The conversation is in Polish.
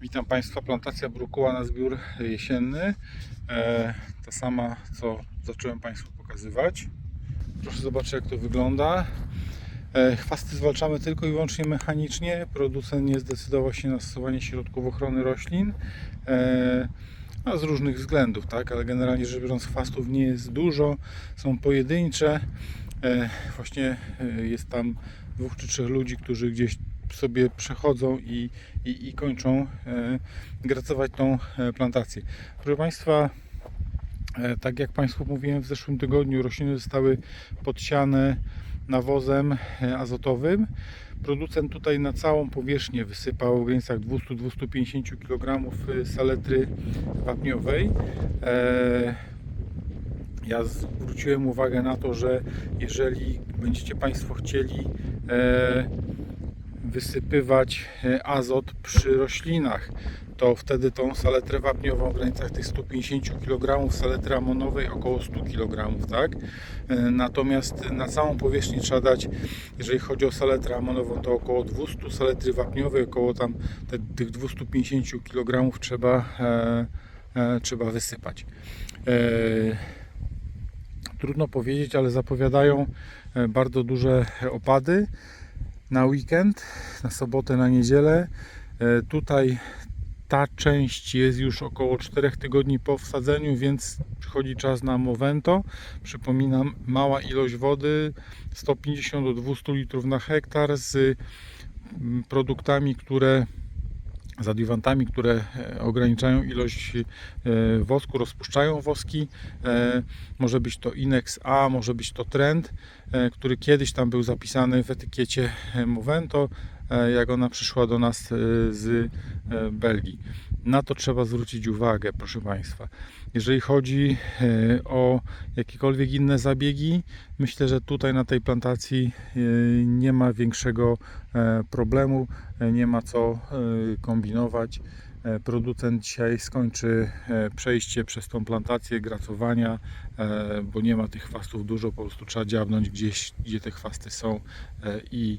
Witam Państwa, plantacja brukuła na zbiór jesienny. E, ta sama, co zacząłem Państwu pokazywać. Proszę zobaczyć, jak to wygląda. E, chwasty zwalczamy tylko i wyłącznie mechanicznie. Producent nie zdecydował się na stosowanie środków ochrony roślin. E, a z różnych względów, tak? Ale generalnie rzecz biorąc, chwastów nie jest dużo, są pojedyncze. E, właśnie e, jest tam dwóch czy trzech ludzi, którzy gdzieś sobie przechodzą i, i, i kończą e, gracować tą e, plantację. Proszę Państwa, e, tak jak Państwu mówiłem w zeszłym tygodniu, rośliny zostały podsiane nawozem azotowym. Producent tutaj na całą powierzchnię wysypał w granicach 200-250 kg saletry wapniowej. Ja zwróciłem uwagę na to, że jeżeli będziecie Państwo chcieli wysypywać e, azot przy roślinach, to wtedy tą saletrę wapniową w granicach tych 150 kg, saletry amonowej około 100 kg, tak? E, Natomiast na całą powierzchnię trzeba dać, jeżeli chodzi o saletrę amonową, to około 200, saletry wapniowej około tam te, tych 250 kg trzeba, e, e, trzeba wysypać. E, trudno powiedzieć, ale zapowiadają e, bardzo duże opady na weekend, na sobotę, na niedzielę. E, Tutaj ta część jest już około 4 tygodni po wsadzeniu, więc przychodzi czas na Movento. Przypominam, mała ilość wody, 150 do 200 litrów na hektar z mm, produktami, które z adiwantami, które e, ograniczają ilość e, wosku, rozpuszczają woski. E, Może być to Inex A, może być to Trend, który kiedyś tam był zapisany w etykiecie Movento, jak ona przyszła do nas z Belgii. Na to trzeba zwrócić uwagę, proszę Państwa. Jeżeli chodzi e, o jakiekolwiek inne zabiegi, myślę, że tutaj na tej plantacji e, nie ma większego e, problemu, nie ma co kombinować. Producent dzisiaj skończy przejście przez tą plantację gracowania, bo nie ma tych chwastów dużo, po prostu trzeba dziabnąć gdzieś, gdzie te chwasty są i